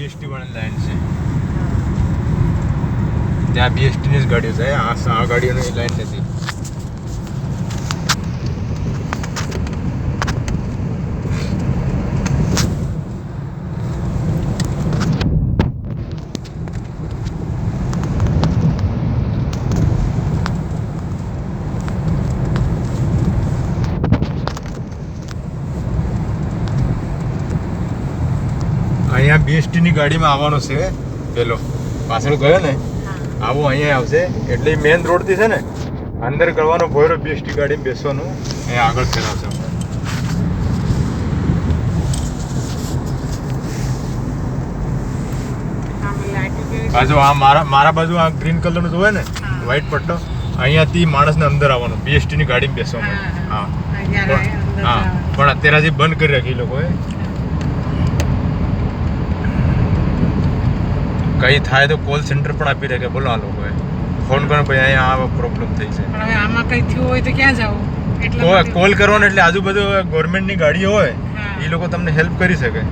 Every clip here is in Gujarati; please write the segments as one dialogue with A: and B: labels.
A: बीएसटी म्हणायला जायचं त्या बीएसटीनेच गाडीच आहे असं हा गाडी लाईन બેસ્ટની ગાડીમાં આવવાનો છે પેલો પાછળ ગયો ને આવો અહીંયા આવશે એટલે મેઇન રોડથી છે ને અંદર કરવાનો ભોયરો બેસ્ટી ગાડીમાં બેસવાનું એ આગળ ફેરવશે બાજુ આ મારા મારા બાજુ આ ગ્રીન કલરનો જોવે ને વ્હાઈટ પટ્ટો અહીંયાથી માણસને અંદર આવવાનું બીએસટીની ગાડીમાં બેસવાનું હા પણ અત્યારે હજી બંધ કરી રાખી લોકોએ કઈ થાય તો કોલ સેન્ટર પણ આપી દે કે બોલો આ લોકોએ ફોન કરો ભાઈ અહીંયા આ પ્રોબ્લેમ થઈ છે
B: હવે આમાં કઈ થયું હોય તો ક્યાં જાવ એટલે
A: કોલ કરવાનો એટલે આજુબાજુ ગવર્મેન્ટની ગાડી હોય એ લોકો તમને હેલ્પ કરી શકે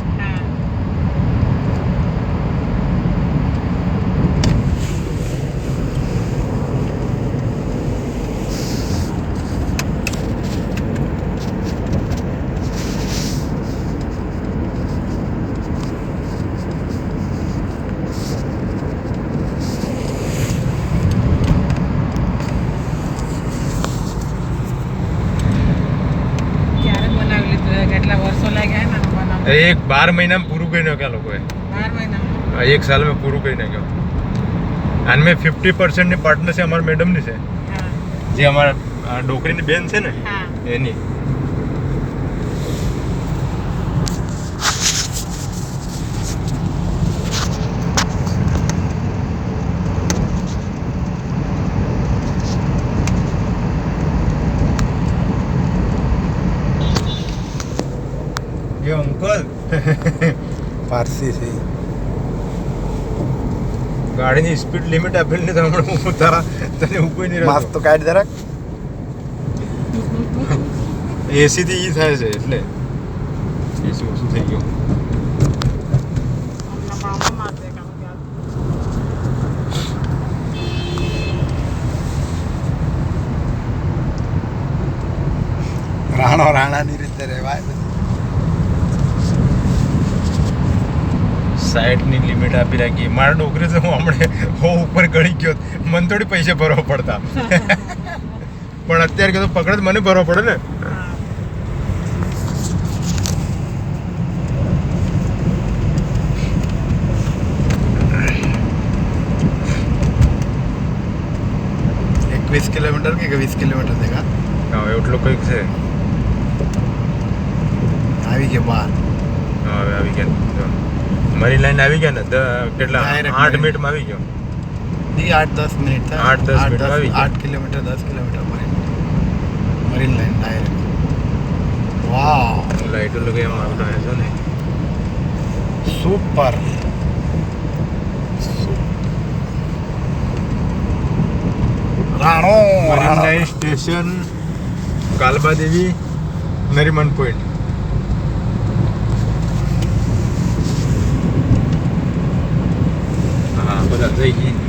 A: એક બાર મहीना પૂરું पूरू कही नाख्या લોકોએ એક સાલ મેં પૂરું કરી નાખ્યો અને મેં ફિફ્ટી પર્સન્ટની પાર્ટનરશીપ અમારા મેડમની છે જે અમારા ડોકરીની બેન છે ને એની
C: પારસી છે
A: ગાડીની સ્પીડ લિમિટ આપેલી તો હમણાં હું તારા તને હું કોઈ નહીં
C: માફ તો કાઢ જરાક
A: એસીથી ઈ થાય છે એટલે એસી ઓછું થઈ ગયું
C: રાણો રાણાની રીતે રહેવાય
A: એટ ની લિમિટ આવી ગઈ માર ડોગરે તો આમણે બહુ ઉપર ગણી ગયો મન તોડી પૈસા ભરવા પડતા પણ અત્યારે કે તો પકડત મને ભરવા પડે ને
C: 21 કિલોમીટર કે 20 કિલોમીટર દેખા
A: હવે ઓટલો કઈક છે
C: આવી કે
A: બાદ હવે આવી ગયા મરી લાઈન આવી ગયા ને કેટલા આઠ મિનિટમાં આવી ગયો
C: નહીં આઠ દસ મિનિટ થાય
A: આઠ દસ મિનિટ આવી
C: આઠ કિલોમીટર દસ કિલોમીટર મરી મરીન લાઈન ડાયરેક્ટ વાવ
A: લાઈટો લગે એમ આવતા હશે ને
C: સુપર રાણો રાણો
A: સ્ટેશન કાલબા દેવી નરીમન પોઈન્ટ 最近。